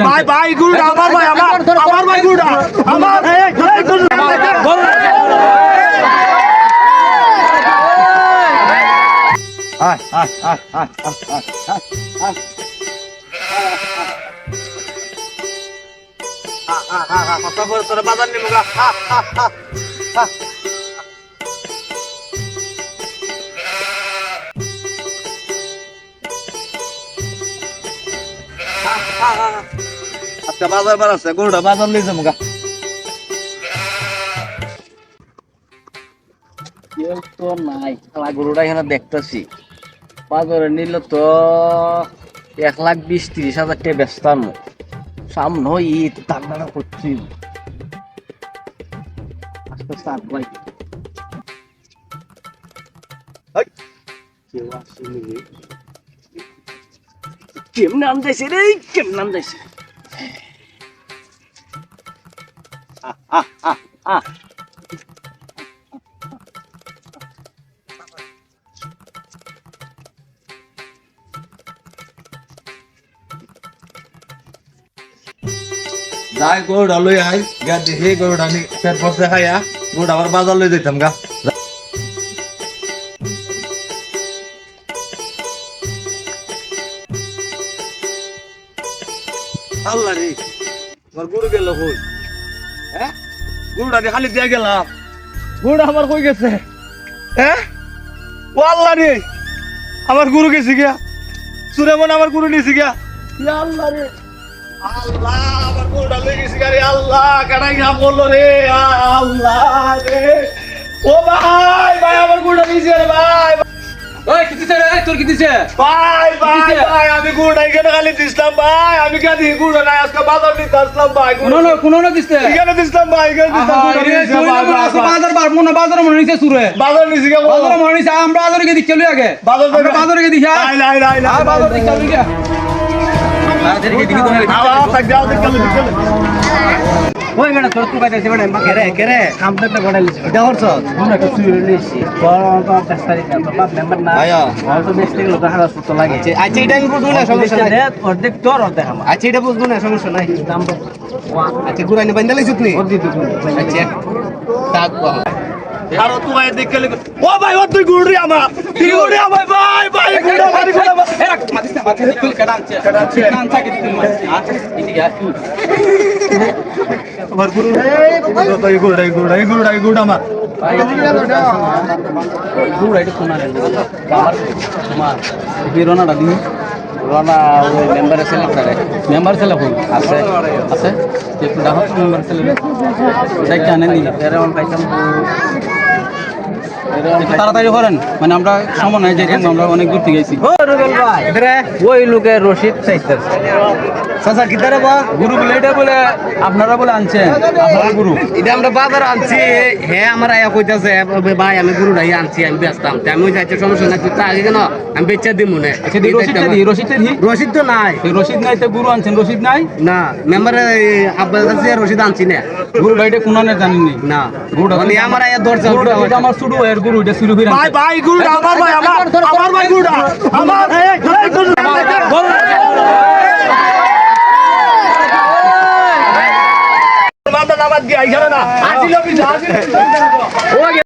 ভাই ভাই গুরুটা আমার ভাই আমার আমার ভাই গুরুটা আমার বাজার হা হা হা হা আজকে বাজার বার আছে, গরুটা বাজার নিয়ে যাব গা। কেউ তো নাই খেলা গরুটা এখানে দেখতেছি। বাজারে নিলে তো এক লাখ বিশ তিরিশ হাজার টাকা বেচতাম। সামনে ঈদ দান্ডাটা করছি। আস্তে আস্তে। কেউ আসেনি। রে। নাম যাইছে রে, কেমনে নাম যাইছে যাই, গরুটা লই আই গা দেখি গরুটা নি পেট বসে খাইয়া গরুটা আবার বাজার লই যেতাম গা। আল্লাহ রে আমার গরু গেল হ্যাঁ গরুটা খালি দিয়ে গেলাম। গরুটা আমার কই গেছে? হ্যাঁ ও আল্লাহ রে। আমার গরু গেছে গিয়া। সুরে মনে আমার গরু নিয়েছে গিয়া। আল্লাহ রে। আল্লাহ আমার গরুটা লই গেছে গা রে। আল্লাহ কাটাই না বলল রে। আল্লাহ রে। ও ভাই ভাই আমার গরুটা নিয়েছে রে ভাই। ওই কি দিছে রে? তোর কি দিছে? ভাই ভাই? ভাই আমি গরুটা এখানে খালি দিছিলাম ভাই। আমি কেন দিয়ে গরুটা নাই আজকে বাজার নিতে আসলাম ভাই কোন না কোন না দিছে? এখানে দিছিলাম ভাই এখানে দিছিলাম না। বাজার বার মনে বাজার মনে নিছে সুরে। বাজার নিছি কে? বাজার মনে নিছে আমরা বাজারে গিয়ে দেখি আগে। বাজার বাজারে গিয়ে দেখি আয়। নাই নাই নাই নাই বাজার দেখি চলি গিয়া বাজারে গিয়ে। দেখি তো আওয়া থাক যাও দেখ চলে চলে ওই বেটা তোর তুই বাইতে বেটা কেরে কেরে? আমদারটা বড়াই লিছে এটা করছ আমরা তো চুরি লিছি বড় তো পেস্তারি না তো বাপ মেম্বার না। আয়া। আর তো বেশ থেকে লোক হাজার সুতো লাগে। আচ্ছা এটা আমি বুঝব না সমস্যা নাই। অর্ধেক তোর অর্ধেক আমার। আচ্ছা এটা বুঝব না সমস্যা নাই। দাম আচ্ছা গুড়ানি বান্ধা লাইছত নি? অর্ধেক দুটো আচ্ছা তাক বাহ। আর তুই ভাই দেখে ও ভাই ও তুই গুড়ি আমার তুই গুড়ি আমার ভাই ভাই গুড়ি আমার গুড়ি আমার এ রাখ মাতিস তুই কেডা আনছে কেডা আনছে। আনছা তুই হ্যাঁ এদিকে আয়। তুই আমার গুরু। এই গুড়ি গুড়ি গুড়ি গুড়ি আমার। তোমার দিন রনা ওই করে মেম্বার আছে আছে। একটু ডাহত মেম্বার ছেলে দেখ জানেন নি। এর অন পাইতাম। তাড়াতাড়ি করেন। মানে আমরা সময় নাই যে আমরা অনেক দূর থেকে গেছি ও রুবেল ভাই ওই লোকে রশিদ চাইতেছে। চাচা কিদারে বা গুরু বলে এটা বলে আপনারা বলে আনছেন আপনারা গুরু এটা আমরা বাজার আনছি হ্যাঁ আমার আয়া কইতাছে ভাই আমি গুড়াই আনছি আমি ব্যস্তাম তা আমি যাইতে সমস্যা নাই তুই আগে কেন আমি বেচা দিমু না আচ্ছা দি রশিদটা দি রশিদটা দি রসিদ তো নাই রশিদ নাই তো গুরু আনছেন রশিদ নাই না মেম্বারে আব্বার কাছে রসিদ আনছি না গুরু ভাইটা কোনানে জানেননি না গুরু মানে আমার আয়া দরজা আমার শুরু এর গুরু এটা শুরু ভাই ভাই গুড়ি আমার ভাই আমার আমার ভাই গুড়ি আমার এই গুড়ি মাথা নামাজ গিয়ে আইখানে না আসিল কি আসিল